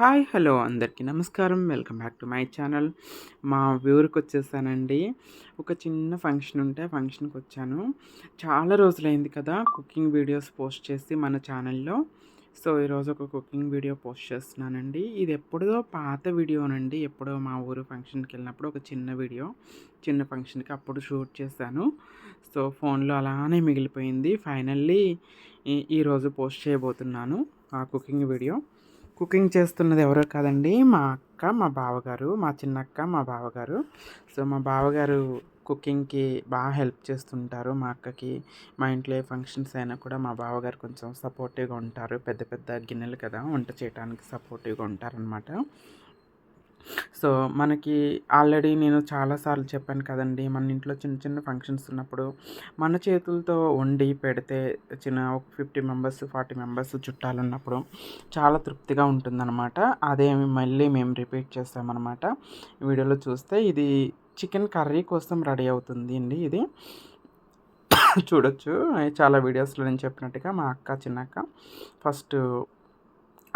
Hi hello అందరికీ నమస్కారం. Welcome back to my channel. మా ఊరికి వచ్చేసానండి. ఒక చిన్న ఫంక్షన్ ఉంటే ఆ ఫంక్షన్కి వచ్చాను. చాలా రోజులైంది కదా కుకింగ్ వీడియోస్ పోస్ట్ చేసి మన ఛానల్లో. సో ఈరోజు ఒక కుకింగ్ వీడియో పోస్ట్ చేస్తున్నానండి. ఇది ఎప్పుడో పాత వీడియోనండి. ఎప్పుడో మా ఊరు ఫంక్షన్కి వెళ్ళినప్పుడు ఒక చిన్న వీడియో చిన్న ఫంక్షన్కి అప్పుడు షూట్ చేశాను. సో ఫోన్లో అలానే మిగిలిపోయింది. ఫైనల్లీ ఈరోజు పోస్ట్ చేయబోతున్నాను ఆ కుకింగ్ వీడియో. కుకింగ్ చేస్తున్నది ఎవరో కాదండి మా అక్క మా బావగారు మా చిన్నక్క మా బావగారు. సో మా బావగారు కుకింగ్కి బాగా హెల్ప్ చేస్తుంటారు మా అక్కకి. మా ఇంట్లో ఏ ఫంక్షన్స్ అయినా కూడా మా బావగారు కొంచెం సపోర్టివ్గా ఉంటారు. పెద్ద పెద్ద గిన్నెలు కదా వంట చేయడానికి సపోర్టివ్గా ఉంటారనమాట సో మనకి ఆల్రెడీ నేను చాలాసార్లు చెప్పాను కదండి మన ఇంట్లో చిన్న చిన్న ఫంక్షన్స్ ఉన్నప్పుడు మన చేతులతో వండి పెడితే చిన్న ఒక ఫిఫ్టీ మెంబర్స్ ఫార్టీ మెంబర్స్ చుట్టాలు ఉన్నప్పుడు చాలా తృప్తిగా ఉంటుందన్నమాట. అదే మళ్ళీ మేము రిపీట్ చేస్తామన్నమాట. వీడియోలో చూస్తే ఇది చికెన్ కర్రీ కోసం రెడీ అవుతుంది అండి ఇది. చూడొచ్చు. చాలా వీడియోస్లో నేను చెప్పినట్టుగా మా అక్క చిన్నక్క ఫస్ట్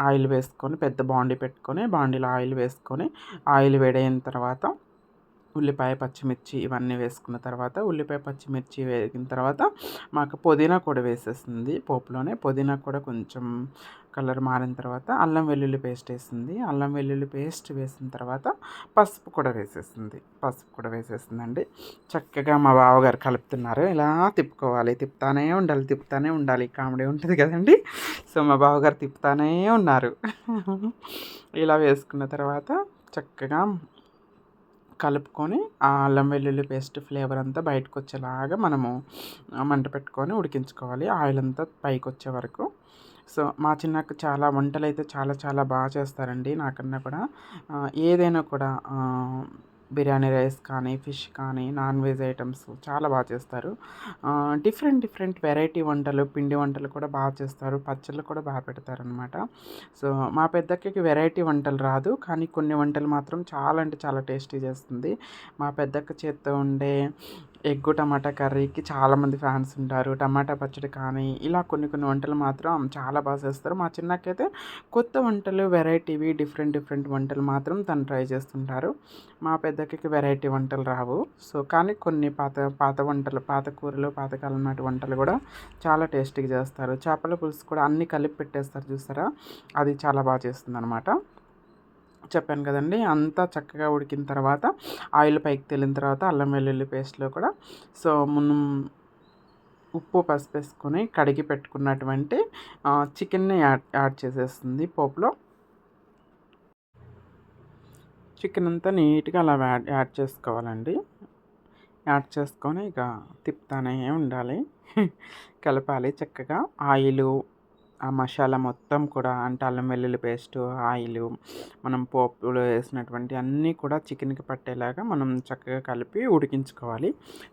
ఆయిల్ వేసుకొని పెద్ద బాండీ పెట్టుకొని బాండీలో ఆయిల్ వేసుకొని ఆయిల్ వేడైన తర్వాత ఉల్లిపాయ పచ్చిమిర్చి ఇవన్నీ వేసుకున్న తర్వాత ఉల్లిపాయ పచ్చిమిర్చి వేగిన తర్వాత మాకు పుదీనా కూడా వేసేస్తుంది పోపులోనే. పుదీనా కూడా కొంచెం కలర్ మారిన తర్వాత అల్లం వెల్లుల్లి పేస్ట్ వేసింది. అల్లం వెల్లుల్లి పేస్ట్ వేసిన తర్వాత పసుపు కూడా వేసేసింది. పసుపు కూడా వేసేసిందండి. చక్కగా మా బావగారు కలుపుతున్నారు. ఇలా తిప్పుకోవాలి. తిప్పుతానే ఉండాలి. తిప్పుతానే ఉండాలి. కామెడీ ఉంటుంది కదండి. సో మా బావగారు తిప్పుతానే ఉన్నారు. ఇలా వేసుకున్న తర్వాత చక్కగా కలుపుకొని ఆ అల్లం వెల్లుల్లి పేస్ట్ ఫ్లేవర్ అంతా బయటకు వచ్చేలాగా మనము మంట పెట్టుకొని ఉడికించుకోవాలి. ఆయిల్ అంతా పైకి వచ్చే వరకు. సో మా చిన్నక్క చాలా వంటలు అయితే చాలా చాలా బాగా చేస్తారండి నాకన్నా కూడా. ఏదైనా కూడా బిర్యానీ రైస్ కానీ ఫిష్ కానీ నాన్ వెజ్ ఐటమ్స్ చాలా బాగా చేస్తారు. డిఫరెంట్ డిఫరెంట్ వెరైటీ వంటలు పిండి వంటలు కూడా బాగా చేస్తారు. పచ్చళ్ళు కూడా బాగా పెడతారనమాట సో మా పెద్దక్కకి వెరైటీ వంటలు రాదు. కానీ కొన్ని వంటలు మాత్రం చాలా అంటే చాలా టేస్టీ చేస్తుంది. మా పెద్దక్క చేత్తో ఉండే ఎగ్గు టమాటా కర్రీకి చాలామంది ఫ్యాన్స్ ఉంటారు. టమాటా పచ్చడి కానీ ఇలా కొన్ని కొన్ని వంటలు మాత్రం చాలా బాగా చేస్తారు. మా చిన్నకైతే కొత్త వంటలు వెరైటీవి డిఫరెంట్ డిఫరెంట్ వంటలు మాత్రం తను ట్రై చేస్తుంటారు. మా పెద్దకి వెరైటీ వంటలు రావు. సో కానీ కొన్ని పాత పాత వంటలు పాత కూరలు పాతకాలం నాటి వంటలు కూడా చాలా టేస్టీగా చేస్తారు. చేపల పులుసు కూడా అన్నీ కలిపి పెట్టేస్తారు చూసారా? అది చాలా బాగా చేస్తుంది అనమాట చెప్పాను కదండి. అంతా చక్కగా ఉడికిన తర్వాత ఆయిల్ పైకి తెలిన తర్వాత అల్లం వెల్లుల్లి పేస్ట్లో కూడా. సో మనం ఉప్పు పసుపు వేసుకొని కడిగి పెట్టుకున్నటువంటి చికెన్ని యాడ్ యాడ్ చేసేస్తుంది పోపులో. చికెన్ అంతా నీట్గా అలా యాడ్ యాడ్ చేసుకోవాలండి. యాడ్ చేసుకొని ఇక తిప్పుతానే ఉండాలి. కలపాలి చక్కగా. ఆయిలు ఆ మసాలా మొత్తం కూడా అంటే అల్లం వెల్లుల్లి పేస్ట్ ఆయిల్ మనం పోపులో వేసినటువంటి అన్నీ కూడా చికెన్కి పట్టేలాగా మనం చక్కగా కలిపి ఉడికించుకోవాలి.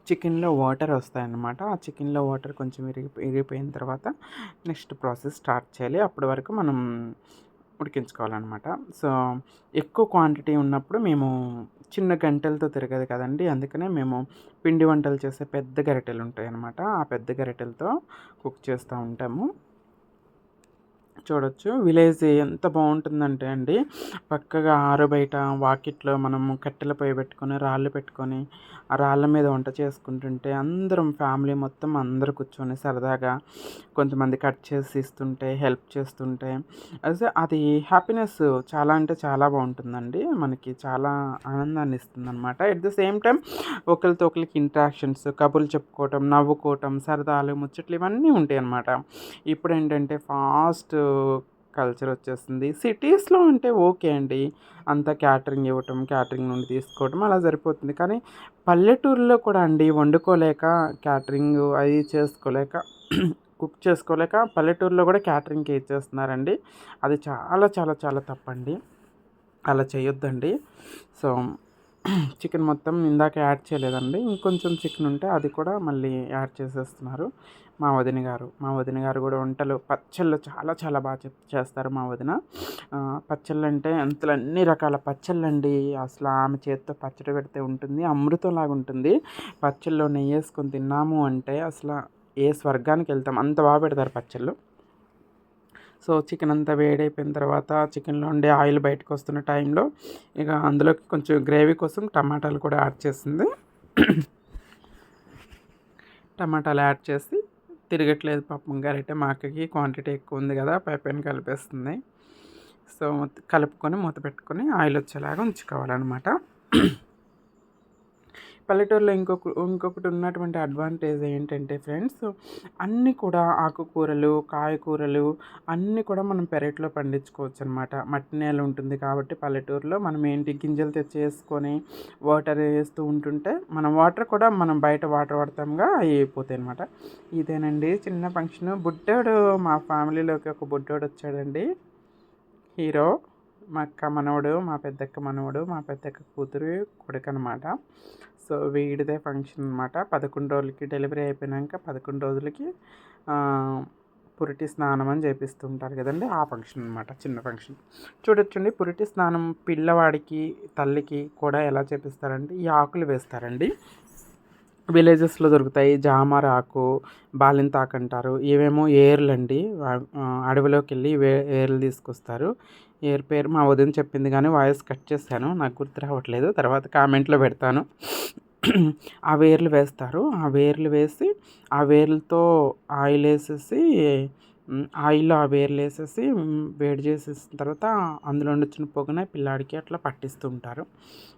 చికెన్లో వాటర్ వస్తాయన్నమాట. ఆ చికెన్లో వాటర్ కొంచెం విరిగి విరిగిపోయిన తర్వాత నెక్స్ట్ ప్రాసెస్ స్టార్ట్ చేయాలి. అప్పటి వరకు మనం ఉడికించుకోవాలన్నమాట. సో ఎక్కువ క్వాంటిటీ ఉన్నప్పుడు మేము చిన్న గంటలతో తిరగదు కదండి. అందుకనే మేము పిండి వంటలు చేసే పెద్ద గరిటెలు ఉంటాయి అన్నమాట ఆ పెద్ద గరిటెలతో కుక్ చేస్తూ ఉంటాము. చూడొచ్చు. విలేజ్ ఎంత బాగుంటుందంటే అండి పక్కగా ఆరు బయట వాకిట్లో మనము కట్టెల పొయ్యి పెట్టుకొని రాళ్ళు పెట్టుకొని ఆ రాళ్ళ మీద వంట చేసుకుంటుంటే అందరం ఫ్యామిలీ మొత్తం అందరూ కూర్చొని సరదాగా కొంతమంది కట్ చేసి ఇస్తుంటే హెల్ప్ చేస్తుంటే అదే అది హ్యాపీనెస్ చాలా అంటే చాలా బాగుంటుందండి. మనకి చాలా ఆనందాన్ని ఇస్తుంది అనమాట ఎట్ ద సేమ్ టైం ఒకరితో ఒకరికి ఇంట్రాక్షన్స్ కబుర్లు చెప్పుకోవటం నవ్వుకోవటం సరదాలు ముచ్చట్లు ఇవన్నీ ఉంటాయి అన్నమాట ఇప్పుడు ఏంటంటే ఫాస్ట్ కల్చర్ వచ్చేస్తుంది. సిటీస్లో ఉంటే ఓకే అండి. అంతా క్యాటరింగ్ ఇవ్వటం క్యాటరింగ్ నుండి తీసుకోవటం అలా సరిపోతుంది. కానీ పల్లెటూరులో కూడా అండి వండుకోలేక క్యాటరింగ్ అది చేసుకోలేక కుక్ చేసుకోలేక పల్లెటూరులో కూడా క్యాటరింగ్కి ఇచ్చేస్తున్నారండి. అది చాలా చాలా చాలా తప్పండి. అలా చేయొద్దండి. సో చికెన్ మొత్తం ఇందాక యాడ్ చేయలేదండి. ఇంకొంచెం చికెన్ ఉంటే అది కూడా మళ్ళీ యాడ్ చేసేస్తున్నారు. మా వదిన గారు. మా వదిన గారు కూడా వంటలు పచ్చళ్ళు చాలా చాలా బాగా చేస్తారు మా వదిన. పచ్చళ్ళు అంటే అంతలో అన్ని రకాల పచ్చళ్ళు అండి అసలు ఆమె చేతితో పచ్చడి పెడితే ఉంటుంది అమృతంలాగా ఉంటుంది. పచ్చళ్ళు నెయ్యి వేసుకొని తిన్నాము అంటే అసలు ఏ స్వర్గానికి వెళ్తాం? అంత బాగా పెడతారు పచ్చళ్ళు. సో చికెన్ అంతా వేడైపోయిన తర్వాత చికెన్లో ఉండే ఆయిల్ బయటకు వస్తున్న టైంలో ఇక అందులోకి కొంచెం గ్రేవీ కోసం టమాటాలు కూడా యాడ్ చేసింది. టమాటాలు యాడ్ చేసి తిరగట్లేదు పాపం. గరిటె మా అక్కకి క్వాంటిటీ ఎక్కువ ఉంది కదా పైపైన కలిపేస్తుంది. సో కలుపుకొని మూత పెట్టుకొని ఆయిల్ వచ్చేలాగా ఉంచుకోవాలన్నమాట. పల్లెటూరులో ఇంకొక ఇంకొకటి ఉన్నటువంటి అడ్వాంటేజ్ ఏంటంటే ఫ్రెండ్స్ అన్నీ కూడా ఆకుకూరలు కాయకూరలు అన్నీ కూడా మనం పెరట్లో పండించుకోవచ్చు అనమాట మట్టి నేల ఉంటుంది కాబట్టి పల్లెటూరులో మనం ఏంటి గింజలు తెచ్చేసుకొని వాటర్ వేస్తూ ఉంటుంటే మనం వాటర్ కూడా మనం బయట వాటర్ వాడతాంగా అయిపోతాయి అనమాట ఇదేనండి చిన్న ఫంక్షన్ బుడ్డోడు మా ఫ్యామిలీలోకి ఒక బుడ్డోడు వచ్చాడండి. హీరో మా అక్క మనవడు మా పెద్దక్క మనవడు మా పెద్దక్క కూతురు కొడుకు అనమాట సో వీడిదే ఫంక్షన్ అనమాట పదకొండు రోజులకి డెలివరీ అయిపోయినాక పదకొండు రోజులకి పురిటి స్నానం అని చేపిస్తుంటారు కదండి ఆ ఫంక్షన్ అనమాట చిన్న ఫంక్షన్. చూడొచ్చండి పురిటి స్నానం పిల్లవాడికి తల్లికి కూడా ఎలా చేపిస్తారంటే ఈ ఆకులు వేస్తారండి. విలేజెస్లో దొరుకుతాయి జామర ఆకు బాలింతాకు అంటారు. ఇవేమో ఏర్లు అండి అడవిలోకి వెళ్ళి వే ఏర్లు తీసుకొస్తారు. ఇయర్ పేరు మా వదిన చెప్పింది కానీ వాయిస్ కట్ చేశాను. నాకు గుర్తు రావట్లేదు. తర్వాత కామెంట్లో పెడతాను. ఆ వేర్లు వేస్తారు. ఆ వేర్లు వేసి ఆ వేర్లతో ఆయిల్ వేసేసి ఆయిల్లో ఆ వేర్లు వేసేసి వేడి చేసేసిన తర్వాత అందులో వచ్చిన పొగన పిల్లాడికి అట్లా పట్టిస్తుంటారు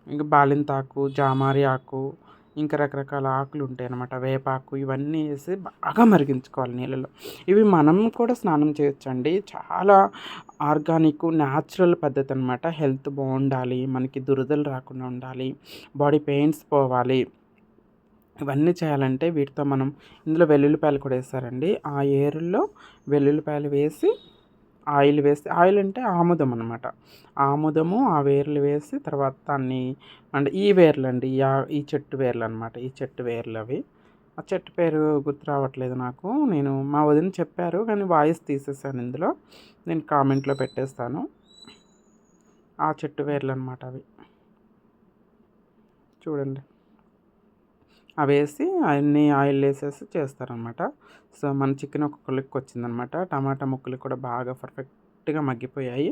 ఇంకా బాలింతాకు జామారి ఆకు ఇంకా రకరకాల ఆకులు ఉంటాయి అన్నమాట వేపాకు ఇవన్నీ వేసి బాగా మరిగించుకోవాలి నీళ్ళలో. ఇవి మనం కూడా స్నానం చేయొచ్చండి. చాలా ఆర్గానిక్ న్యాచురల్ పద్ధతి అనమాట హెల్త్ బాగుండాలి మనకి దురదలు రాకుండా ఉండాలి బాడీ పెయిన్స్ పోవాలి. ఇవన్నీ చేయాలంటే వీటితో మనం ఇందులో వెల్లుల్లిపాయలు కూడా వేస్తారండి. ఆ ఏరుల్లో వెల్లుల్లిపాయలు వేసి ఆయిల్ వేసి ఆయిల్ అంటే ఆముదం అనమాట ఆముదము ఆ వేర్లు వేసి తర్వాత దాన్ని అంటే ఈ వేర్లు అండి ఈ చెట్టు వేర్లు అనమాట ఈ చెట్టు వేర్లు అవి. ఆ చెట్టు పేరు గుర్తు రావట్లేదు నాకు. నేను మా వదిన చెప్పారు కానీ వాయిస్ తీసేసాను ఇందులో. నేను కామెంట్లో పెట్టేస్తాను. ఆ చెట్టు వేర్లు అనమాట అవి. చూడండి. అవి వేసి అన్నీ ఆయిల్ వేసేసి చేస్తారనమాట. సో మన చికెన్ ఒక కొలిక్కి వచ్చిందనమాట టమాటా ముక్కలు కూడా బాగా పర్ఫెక్ట్గా మగ్గిపోయాయి.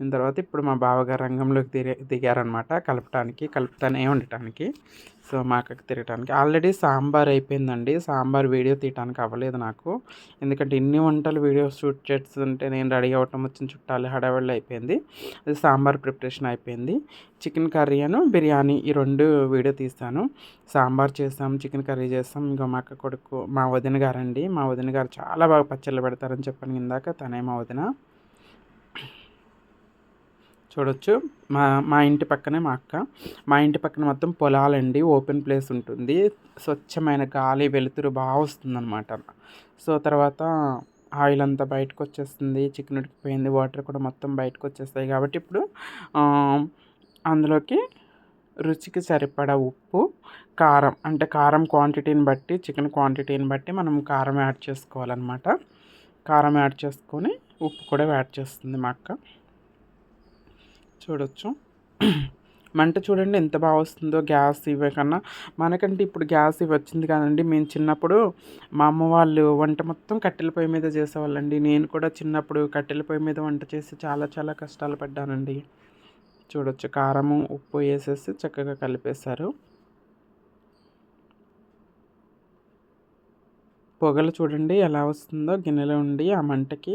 దీని తర్వాత ఇప్పుడు మా బావగారు రంగంలోకి దిగే దిగారనమాట కలపటానికి కలుపుతానే ఉండటానికి. సో మా అక్కకి తిరగటానికి. ఆల్రెడీ సాంబార్ అయిపోయిందండి. సాంబార్ వీడియో తీయటానికి అవ్వలేదు నాకు. ఎందుకంటే ఇన్ని వంటలు వీడియో షూట్ చేస్తుంటే నేను రెడీ అవ్వటం వచ్చిన చుట్టాలు హడావిడి అయిపోయింది. అది సాంబార్ ప్రిపరేషన్ అయిపోయింది. చికెన్ కర్రీ అను బిర్యానీ ఈ రెండు వీడియో తీస్తాను. సాంబార్ చేస్తాం చికెన్ కర్రీ చేస్తాం. ఇంకా మా అక్క కొడుకు మా వదిన గారండి. మా వదిన గారు చాలా బాగా పచ్చళ్ళు పెడతారని చెప్పాను ఇందాక. తనే మా వదిన. చూడొచ్చు. మా మా ఇంటి పక్కనే మా అక్క. మా ఇంటి పక్కన మొత్తం పొలాలండి. ఓపెన్ ప్లేస్ ఉంటుంది. స్వచ్ఛమైన గాలి వెలుతురు బాగా వస్తుందన్నమాట. సో తర్వాత ఆయిల్ అంతా బయటకు వచ్చేస్తుంది చికెన్ ఉడికిపోయింది. వాటర్ కూడా మొత్తం బయటకు వచ్చేస్తాయి కాబట్టి ఇప్పుడు అందులోకి రుచికి సరిపడా ఉప్పు కారం. అంటే కారం క్వాంటిటీని బట్టి చికెన్ క్వాంటిటీని బట్టి మనం కారం యాడ్ చేసుకోవాలన్నమాట. కారం యాడ్ చేసుకొని ఉప్పు కూడా యాడ్ చేస్తుంది మా అక్క. చూడొచ్చు. మంట చూడండి ఎంత బాగా వస్తుందో గ్యాస్ ఇవే కన్నా. మనకంటే ఇప్పుడు గ్యాస్ ఇవి వచ్చింది కదండి. మేము చిన్నప్పుడు మా అమ్మ వాళ్ళు వంట మొత్తం కట్టెల పొయ్యి మీద చేసేవాళ్ళండి. నేను కూడా చిన్నప్పుడు కట్టెల పొయ్యి మీద వంట చేసి చాలా చాలా కష్టాలు పడ్డానండి. చూడొచ్చు. కారము ఉప్పు వేసేసి చక్కగా కలిపేశారు. పొగలు చూడండి ఎలా వస్తుందో గిన్నెలో ఉండి ఆ మంటకి.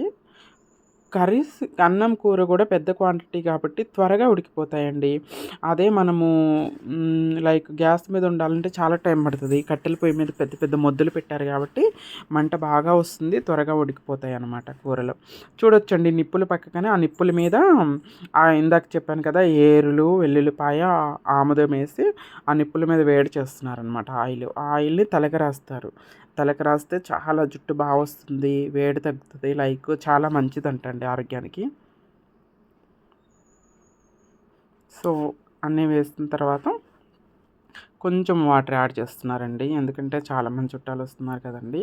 కర్రీస్ అన్నం కూర కూడా పెద్ద క్వాంటిటీ కాబట్టి త్వరగా ఉడికిపోతాయండి. అదే మనము లైక్ గ్యాస్ మీద ఉండాలంటే చాలా టైం పడుతుంది. కట్టెల పొయ్యి మీద పెద్ద పెద్ద మొద్దులు పెట్టారు కాబట్టి మంట బాగా వస్తుంది త్వరగా ఉడికిపోతాయి అన్నమాట కూరలు. చూడొచ్చండి నిప్పులు పక్కగానే ఆ నిప్పుల మీద ఇందాక చెప్పాను కదా ఏరులు వెల్లుల్లిపాయ ఆముదం వేసి ఆ నిప్పుల మీద వేడి చేస్తున్నారనమాట ఆయిల్. ఆ ఆయిల్ని తలగరాస్తారు తలకి రాస్తే చాలా జుట్టు బాగా వస్తుంది వేడి తగ్గుతుంది లైక్ చాలా మంచిదంటండి ఆరోగ్యానికి. సో అన్నీ వేసిన తర్వాత కొంచెం వాటర్ యాడ్ చేస్తున్నారండి. ఎందుకంటే చాలామంది చుట్టాలు వస్తున్నారు కదండి.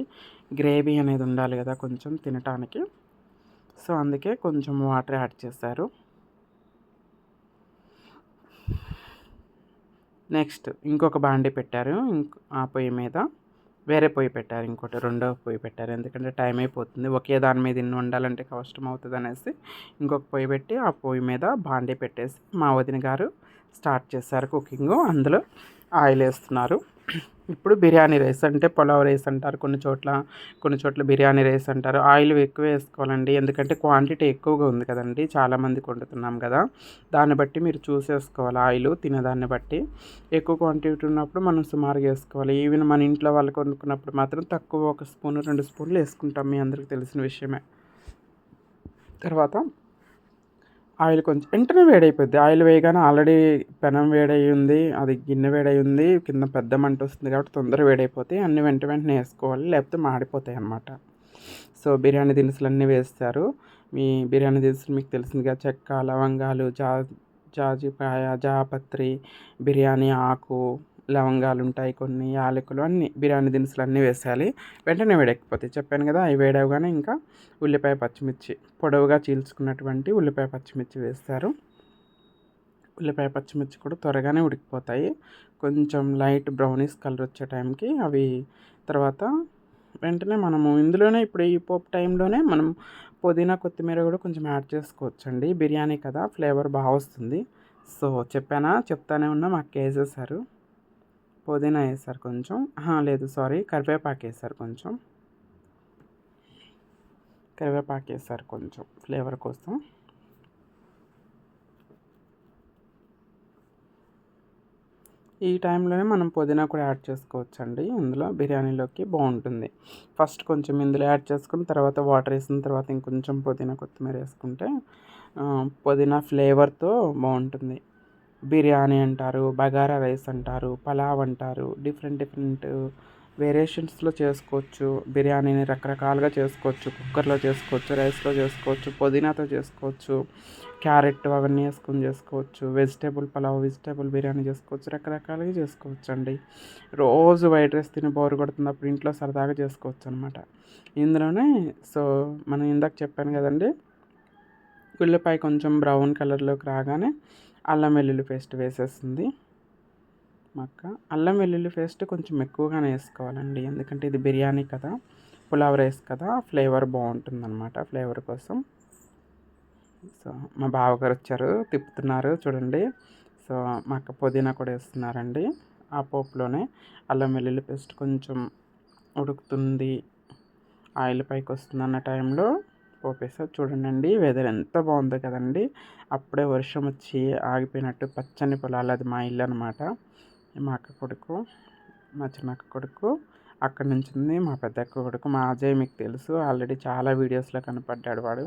గ్రేవీ అనేది ఉండాలి కదా కొంచెం తినటానికి. సో అందుకే కొంచెం వాటర్ యాడ్ చేశారు. నెక్స్ట్ ఇంకొక బాండి పెట్టారు ఇంకో ఆ పొయ్యి మీద. వేరే పొయ్యి పెట్టారు ఇంకోటి రెండో పొయ్యి పెట్టారు. ఎందుకంటే టైం అయిపోతుంది. ఒకే దాని మీద ఇన్ని వండాలంటే కష్టం అవుతుంది అనేసి ఇంకొక పొయ్యి పెట్టి ఆ పొయ్యి మీద బాండీ పెట్టేసి మా వదిన గారు స్టార్ట్ చేశారు కుకింగ్. అందులో ఆయిల్ వేస్తున్నారు ఇప్పుడు బిర్యానీ రైస్ అంటే పులావ్ రైస్ అంటారు కొన్ని చోట్ల కొన్ని చోట్ల బిర్యానీ రైస్ అంటారు. ఆయిల్ ఎక్కువ వేసుకోవాలండి. ఎందుకంటే క్వాంటిటీ ఎక్కువగా ఉంది కదండి. చాలామంది వండుతున్నాం కదా. దాన్ని బట్టి మీరు చూసేసుకోవాలి ఆయిల్ తినేదాన్ని బట్టి. ఎక్కువ క్వాంటిటీ ఉన్నప్పుడు మనం సుమారుగా వేసుకోవాలి. ఈవెన్ మన ఇంట్లో వాళ్ళకి వండుకున్నప్పుడు మాత్రం తక్కువ ఒక స్పూన్ రెండు స్పూన్లు వేసుకుంటాం. మీ అందరికీ తెలిసిన విషయమే. తర్వాత ఆయిల్ కొంచెం వెంటనే వేడైపోద్ది. ఆయిల్ వేయగానే ఆల్రెడీ పెనం వేడై ఉంది అది గిన్నె వేడై ఉంది కింద పెద్ద మంట వస్తుంది కాబట్టి తొందరగా వేడైపోతాయి. అన్ని వెంట వెంటనే వేసుకోవాలి లేకపోతే మాడిపోతాయి అన్నమాట. సో బిర్యానీ దినుసులు అన్నీ వేస్తారు. మీ బిర్యానీ దినుసులు మీకు తెలిసిందిగా చెక్క లవంగాలు జా జాజికాయ జాపత్రి బిర్యానీ ఆకు లవంగాలు ఉంటాయి కొన్ని యాలకులు అన్నీ బిర్యానీ దినుసులు అన్నీ వేసేయాలి. వెంటనే వేడెక్కిపోతాయి. చెప్పాను కదా అవి వేడవగానే ఇంకా ఉల్లిపాయ పచ్చిమిర్చి పొడవుగా చీల్చుకున్నటువంటి ఉల్లిపాయ పచ్చిమిర్చి వేస్తారు. ఉల్లిపాయ పచ్చిమిర్చి కూడా త్వరగానే ఉడికిపోతాయి. కొంచెం లైట్ బ్రౌనీస్ కలర్ వచ్చే టైంకి అవి తర్వాత వెంటనే మనము ఇందులోనే ఇప్పుడు ఈ పోపు టైంలోనే మనం పుదీనా కొత్తిమీర కూడా కొంచెం యాడ్ చేసుకోవచ్చండి. బిర్యానీ కదా ఫ్లేవర్ బాగా వస్తుంది. సో చెప్పానా చెప్తానే ఉన్నా మాకు వేసేసారు పుదీనా వేస్తారు కొంచెం. లేదు సారీ కరివేపాకు వేస్తారు కొంచెం. కరివేపాకు వేస్తారు కొంచెం ఫ్లేవర్ కోసం. ఈ టైంలోనే మనం పుదీనా కూడా యాడ్ చేసుకోవచ్చు అండి ఇందులో బిర్యానీలోకి బాగుంటుంది. ఫస్ట్ కొంచెం ఇందులో యాడ్ చేసుకుని తర్వాత వాటర్ వేసిన తర్వాత ఇంకొంచెం పుదీనా కొత్తిమీర వేసుకుంటే పుదీనా ఫ్లేవర్తో బాగుంటుంది. బిర్యానీ అంటారు బగారా రైస్ అంటారు పలావ్ అంటారు డిఫరెంట్ డిఫరెంట్ వేరియేషన్స్లో చేసుకోవచ్చు. బిర్యానీని రకరకాలుగా చేసుకోవచ్చు. కుక్కర్లో చేసుకోవచ్చు రైస్లో చేసుకోవచ్చు పుదీనాతో చేసుకోవచ్చు క్యారెట్ అవన్నీ వేసుకొని చేసుకోవచ్చు వెజిటేబుల్ పలావ్ వెజిటేబుల్ బిర్యానీ చేసుకోవచ్చు రకరకాలుగా చేసుకోవచ్చు అండి రోజు వైట్ రైస్ తిని బోర్ అప్పుడు ఇంట్లో సరదాగా చేసుకోవచ్చు అనమాట ఇందులోనే సో మనం ఇందాక చెప్పాను కదండి ఉల్లిపాయ కొంచెం బ్రౌన్ కలర్లోకి రాగానే అల్లం వెల్లుల్లి పేస్ట్ వేసేస్తుంది మక్క. అల్లం వెల్లుల్లి పేస్ట్ కొంచెం ఎక్కువగానే వేసుకోవాలండి. ఎందుకంటే ఇది బిర్యానీ కదా. పులావ్ రైస్ కదా. ఫ్లేవర్ బాగుంటుందన్నమాట ఫ్లేవర్ కోసం. సో మా బావగారు వచ్చారు. తిప్పుతున్నారు చూడండి. సో మా అక్క పుదీనా కూడా వేస్తున్నారండి. ఆ పోపులోనే అల్లం వెల్లుల్లి పేస్ట్ కొంచెం ఉడుకుతుంది. ఆయిల్ పైకి వస్తుంది అన్న టైంలో పోపేసారు చూడండి వెదర్ ఎంత బాగుందో కదండి. అప్పుడే వర్షం వచ్చి ఆగిపోయినట్టు పచ్చని పొలాలు అది మా ఇల్లు అనమాట మా అక్క కొడుకు మా చిన్న అక్క కొడుకు అక్కడి నుంచి ఉంది మా పెద్ద అక్క కొడుకు మా అజయ్ మీకు తెలుసు ఆల్రెడీ చాలా వీడియోస్లో కనపడ్డాడు వాడు.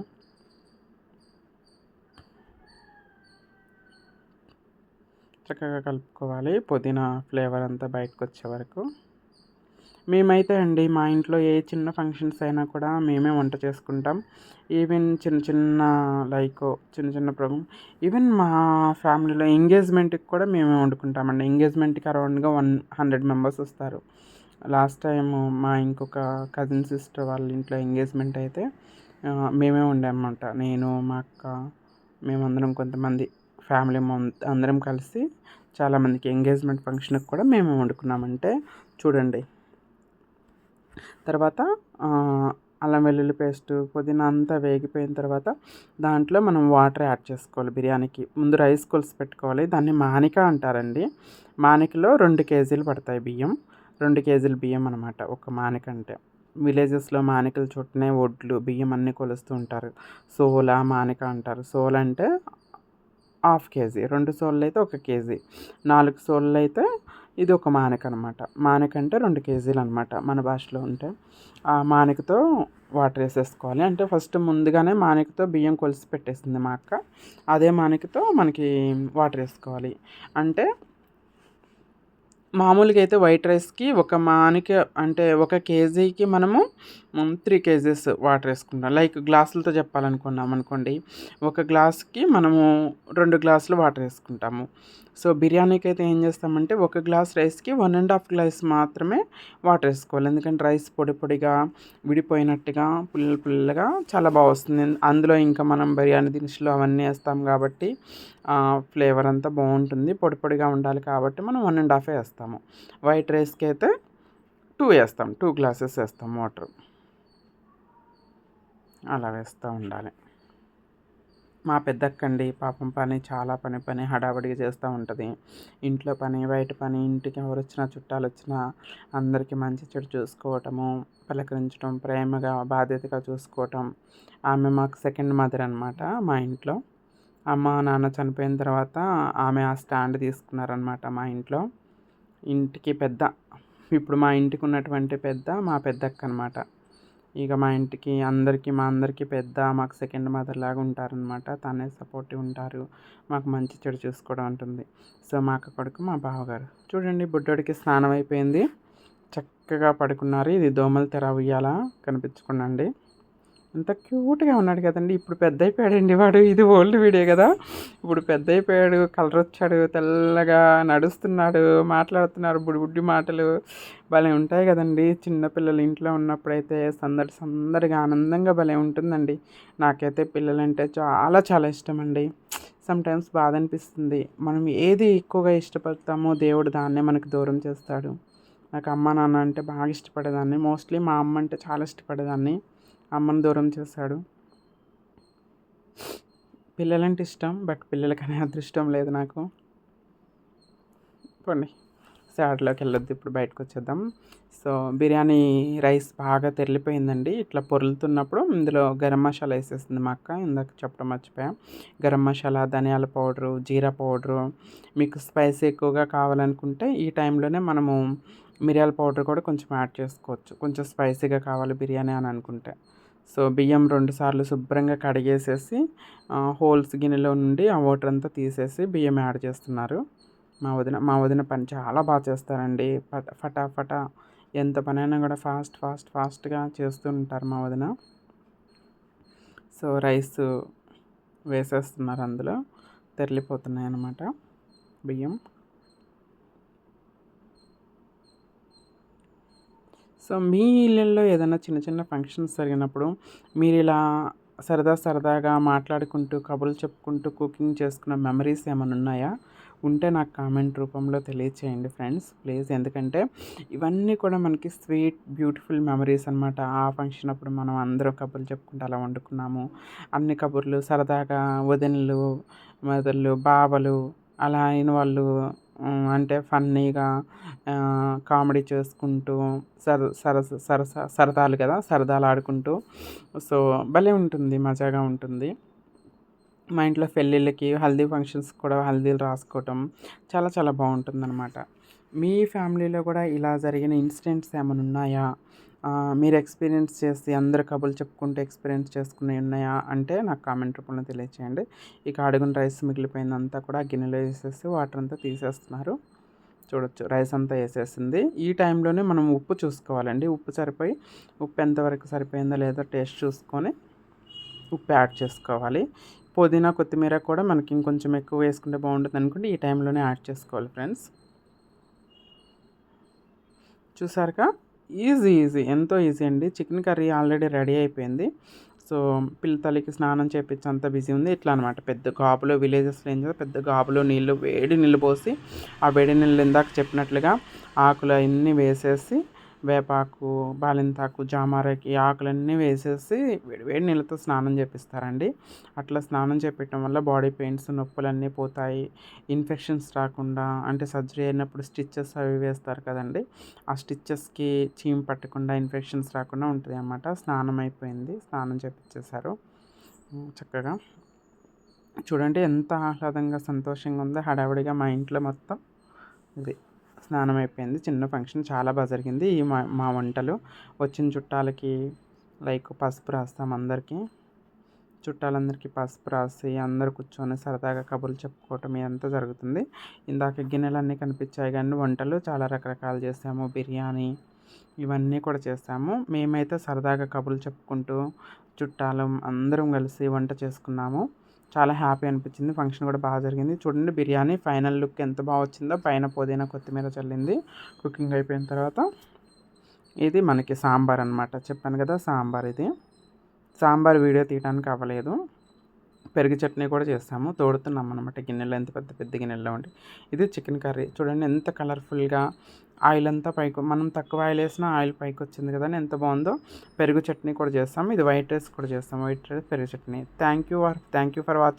చక్కగా కలుపుకోవాలి పుదీనా ఫ్లేవర్ అంతా బయటకు వచ్చే వరకు. మేమైతే అండి మా ఇంట్లో ఏ చిన్న ఫంక్షన్స్ అయినా కూడా మేమే వంట చేసుకుంటాం. ఈవెన్ చిన్న చిన్న లైక్ చిన్న చిన్న ప్రోగ్రామ్ ఈవెన్ మా ఫ్యామిలీలో ఎంగేజ్మెంట్కి కూడా మేమే వండుకుంటామండి. ఎంగేజ్మెంట్కి అరౌండ్గా వన్ హండ్రెడ్ మెంబర్స్ వస్తారు. లాస్ట్ టైం మా ఇంకొక కజిన్ సిస్టర్ వాళ్ళ ఇంట్లో ఎంగేజ్మెంట్ అయితే మేమే వండామన్నమాట. నేను మా అక్క మేమందరం కొంతమంది ఫ్యామిలీ అందరం కలిసి చాలామందికి ఎంగేజ్మెంట్ ఫంక్షన్కి కూడా మేమే వండుకున్నామంటే చూడండి. తర్వాత అల్లం వెల్లుల్లి పేస్ట్ పుదీనా అంతా వేగిపోయిన తర్వాత దాంట్లో మనం వాటర్ యాడ్ చేసుకోవాలి బిర్యానీకి. ముందు రైస్ కొలిసి పెట్టుకోవాలి. దాన్ని మానిక అంటారండి. మానికలో రెండు కేజీలు పడతాయి బియ్యం. రెండు కేజీలు బియ్యం అనమాట ఒక మానిక అంటే. విలేజెస్లో మానికల చుట్టనే ఒడ్లు బియ్యం అన్నీ కొలుస్తూ ఉంటారు. సోల మానిక అంటారు. సోల అంటే హాఫ్ కేజీ. రెండు సోళ్ళు అయితే ఒక కేజీ. నాలుగు సోళ్ళు అయితే ఇది ఒక మానిక అనమాట మానిక అంటే రెండు కేజీలు అనమాట మన భాషలో ఉంటే. ఆ మానికతో వాటర్ వేసేసుకోవాలి. అంటే ఫస్ట్ ముందుగానే మానికతో బియ్యం కొలిసి పెట్టేసింది మా అక్క. అదే మానికతో మనకి వాటర్ వేసుకోవాలి. అంటే మామూలుగా అయితే వైట్ రైస్కి ఒక మానికి అంటే ఒక కేజీకి మనము త్రీ కేజీస్ వాటర్ వేసుకుంటాం. లైక్ గ్లాసులతో చెప్పాలనుకున్నాం అనుకోండి ఒక గ్లాస్కి మనము రెండు గ్లాసులు వాటర్ వేసుకుంటాము. సో బిర్యానీకి అయితే ఏం చేస్తామంటే ఒక గ్లాస్ రైస్కి వన్ అండ్ హాఫ్ గ్లాస్ మాత్రమే వాటర్ వేసుకోవాలి. ఎందుకంటే రైస్ పొడి పొడిగా విడిపోయినట్టుగా పుల్ల పుల్లగా చాలా బాగా వస్తుంది. అందులో ఇంకా మనం బిర్యానీ దినుసులు అవన్నీ వేస్తాం కాబట్టి ఫ్లేవర్ అంతా బాగుంటుంది. పొడి పొడిగా ఉండాలి కాబట్టి మనం వన్ అండ్ హాఫే వేస్తాము. వైట్ రైస్కి అయితే టూ వేస్తాం. టూ గ్లాసెస్ వేస్తాం వాటర్ అలా వేస్తూ ఉండాలి. మా పెద్దక్కండి పాపం పని చాలా పని పని హడావడిగా చేస్తూ ఉంటుంది. ఇంట్లో పని బయట పని ఇంటికి ఎవరు వచ్చినా చుట్టాలు వచ్చినా అందరికీ మంచి చెడు చూసుకోవటము పలకరించడం ప్రేమగా బాధ్యతగా చూసుకోవటం. ఆమె మాకు సెకండ్ మదర్ అనమాట మా ఇంట్లో. అమ్మ నాన్న చనిపోయిన తర్వాత ఆమె ఆ స్టాండ్ తీసుకున్నారనమాట మా ఇంట్లో. ఇంటికి పెద్ద. ఇప్పుడు మా ఇంటికి ఉన్నటువంటి పెద్ద మా పెద్దక్క అనమాట ఇక మా ఇంటికి అందరికీ మా అందరికీ పెద్ద మాకు సెకండ్ మదర్ లాగా ఉంటారనమాట. తనే సపోర్టివ్ ఉంటారు. మాకు మంచి చెడు చూసుకోవడం ఉంటుంది సో మా అక్క కొడుకు మా బావగారు. చూడండి బుడ్డోడికి స్నానం అయిపోయింది. చక్కగా పడుకున్నారు. ఇది దోమల తెర ఉయ్యాల కనిపించుకున్నాండి అంత క్యూట్గా ఉన్నాడు కదండి. ఇప్పుడు పెద్ద అయిపోయాడండి వాడు. ఇది ఓల్డ్ వీడియో కదా. ఇప్పుడు పెద్ద అయిపోయాడు కలర్ వచ్చాడు తెల్లగా నడుస్తున్నాడు మాట్లాడుతున్నారు బుడి బుడ్డి మాటలు. భలే ఉంటాయి కదండి. చిన్నపిల్లలు ఇంట్లో ఉన్నప్పుడైతే సందడి సందడిగా ఆనందంగా భలే ఉంటుందండి. నాకైతే పిల్లలంటే చాలా చాలా ఇష్టం అండి సమ్టైమ్స్ బాధ అనిపిస్తుంది మనం ఏది ఎక్కువగా ఇష్టపడతామో దేవుడు దాన్నే మనకు దూరం చేస్తాడు. నాకు అమ్మ నాన్న అంటే బాగా ఇష్టపడేదాన్ని. మోస్ట్లీ మా అమ్మ అంటే చాలా ఇష్టపడేదాన్ని. అమ్మను దూరం చేశాడు. పిల్లలంటే ఇష్టం బట్ పిల్లలకనే అదృష్టం లేదు నాకు. పోండి. సాడ్లోకి వెళ్ళొద్దు ఇప్పుడు బయటకు వచ్చేద్దాం. సో బిర్యానీ రైస్ బాగా తెరిలిపోయిందండి. ఇట్లా పొరులుతున్నప్పుడు ఇందులో గరం మసాలా వేసేసింది మా అక్క. ఇందాక చెప్పడం మర్చిపోయాం. గరం మసాలా ధనియాల పౌడరు జీరా పౌడరు. మీకు స్పైసీ ఎక్కువగా కావాలనుకుంటే ఈ టైంలోనే మనము మిరియాల పౌడర్ కూడా కొంచెం యాడ్ చేసుకోవచ్చు. కొంచెం స్పైసీగా కావాలి బిర్యానీ అని అనుకుంటే. సో బియ్యం రెండు సార్లు శుభ్రంగా కడిగేసేసి హోల్స్ గిన్నెలో నుండి ఆ వాటర్ అంతా తీసేసి బియ్యం యాడ్ చేస్తున్నారు. మా వదిన మా వదిన పని చాలా బాగా చేస్తారండి. ఫట ఫటాఫట ఎంత పనైనా కూడా ఫాస్ట్ ఫాస్ట్ ఫాస్ట్గా చేస్తూ ఉంటారు మా వదిన. సో రైస్ వేసేస్తున్నారు అందులో. తెరలిపోతున్నాయి అన్నమాట బియ్యం. సో మీ ఇళ్ళల్లో ఏదైనా చిన్న చిన్న ఫంక్షన్స్ జరిగినప్పుడు మీరు ఇలా సరదా సరదాగా మాట్లాడుకుంటూ కబుర్లు చెప్పుకుంటూ కుకింగ్ చేసుకున్న మెమరీస్ ఏమైనా ఉన్నాయా? ఉంటే నాకు కామెంట్ రూపంలో తెలియచేయండి ఫ్రెండ్స్ ప్లీజ్. ఎందుకంటే ఇవన్నీ కూడా మనకి స్వీట్ బ్యూటిఫుల్ మెమరీస్ అనమాట ఆ ఫంక్షన్ అప్పుడు మనం అందరం కబుర్లు చెప్పుకుంటూ అలా వండుకున్నాము. అన్ని కబుర్లు సరదాగా వదినలు మదర్లు బావలు అలా అయిన వాళ్ళు అంటే ఫన్నీగా కామెడీ చేసుకుంటూ సర సరస సరస సరదాలు కదా సరదాలు ఆడుకుంటూ. సో భలే ఉంటుంది మజాగా ఉంటుంది. మా ఇంట్లో పెళ్ళిళ్ళకి హల్దీ ఫంక్షన్స్ కూడా హల్దీలు రాసుకోవటం చాలా చాలా బాగుంటుంది అనమాట మీ ఫ్యామిలీలో కూడా ఇలా జరిగిన ఇన్సిడెంట్స్ ఏమైనా ఉన్నాయా? మీరు ఎక్స్పీరియన్స్ చేసి అందరు కబుర్లు చెప్పుకుంటూ ఎక్స్పీరియన్స్ చేసుకునేవి ఉన్నాయా అంటే నాకు కామెంట్ రూపంలో తెలియచేయండి. ఇక అడుగున రైస్ మిగిలిపోయిందంతా కూడా గిన్నెలో వేసేసి వాటర్ అంతా తీసేస్తున్నారు. చూడొచ్చు రైస్ అంతా వేసేసింది. ఈ టైంలోనే మనం ఉప్పు చూసుకోవాలండి. ఉప్పు సరిపోయి ఉప్పు ఎంతవరకు సరిపోయిందో లేదో టేస్ట్ చూసుకొని ఉప్పు యాడ్ చేసుకోవాలి. పుదీనా కొత్తిమీర కూడా మనకి ఇంకొంచెం ఎక్కువ వేసుకుంటే బాగుంటుంది అనుకుంటే ఈ టైంలోనే యాడ్ చేసుకోవాలి ఫ్రెండ్స్. చూసారుగా? Easy easy. ఎంతో ఈజీ అండి. చికెన్ కర్రీ ఆల్రెడీ రెడీ అయిపోయింది. సో పిల్ల తల్లికి స్నానం చేపించి అంత బిజీ ఉంది. ఇట్లా అనమాట పెద్ద గాబులో విలేజెస్లో ఏం చేస్తే పెద్ద గాబులో నీళ్ళు వేడి నీళ్ళు పోసి ఆ వేడి నీళ్ళు ఇందాక చెప్పినట్లుగా ఆకులు అన్నీ వేసేసి వేపాకు బాలింతాకు జామారకి ఆకులన్నీ వేసేసి వేడి నీళ్ళతో స్నానం చేపిస్తారండి. అట్లా స్నానం చేపించడం వల్ల బాడీ పెయిన్స్ నొప్పులన్నీ పోతాయి. ఇన్ఫెక్షన్స్ రాకుండా అంటే సర్జరీ అయినప్పుడు స్టిచ్చెస్ అవి వేస్తారు కదండి. ఆ స్టిచ్చెస్కి చీమ్ పట్టకుండా ఇన్ఫెక్షన్స్ రాకుండా ఉంటుంది అన్నమాట స్నానం అయిపోయింది స్నానం చేపించేశారు చక్కగా. చూడండి ఎంత ఆహ్లాదంగా సంతోషంగా ఉందో హడావిడిగా మా ఇంట్లో మొత్తం ఇది. స్నానం అయిపోయింది చిన్న ఫంక్షన్ చాలా బాగా జరిగింది. ఈ మా మా వంటలు వచ్చిన చుట్టాలకి లైక్ పసుపు రాస్తాం అందరికీ. చుట్టాలందరికీ పసుపు రాసి అందరు కూర్చొని సరదాగా కబుర్లు చెప్పుకోవటం ఇదంతా జరుగుతుంది. ఇందాక గిన్నెలన్నీ కనిపించాయి కానీ వంటలు చాలా రకరకాలు చేసాము. బిర్యానీ ఇవన్నీ కూడా చేసాము. మేమైతే సరదాగా కబుర్లు చెప్పుకుంటూ చుట్టాలం అందరం కలిసి వంట చేసుకున్నాము. చాలా హ్యాపీ అనిపించింది. ఫంక్షన్ కూడా బాగా జరిగింది. చూడండి బిర్యానీ ఫైనల్ లుక్ ఎంత బాగా వచ్చిందో. పైన పుదీనా కొత్తిమీర చల్లింది. కుకింగ్ అయిపోయిన తర్వాత ఇది మనకి సాంబార్ అనమాట చెప్పాను కదా సాంబార్ ఇది. సాంబార్ వీడియో తీయడానికి అవ్వలేదు. పెరుగు చట్నీ కూడా చేస్తాము. తోడుతున్నాం అనమాట గిన్నెలో. ఎంత పెద్ద పెద్ద గిన్నెలో ఉండి ఇది చికెన్ కర్రీ. చూడండి ఎంత కలర్ఫుల్గా ఆయిల్ అంతా పైకి మనం తక్కువ ఆయిల్ వేసినా ఆయిల్ పైకి వచ్చింది కదా ఎంత బాగుందో పెరుగు చట్నీ కూడా చేస్తాము ఇది వైట్ రైస్ కూడా చేస్తాం. వైట్ రైస్ పెరుగు chutney. Thank you thank you for watching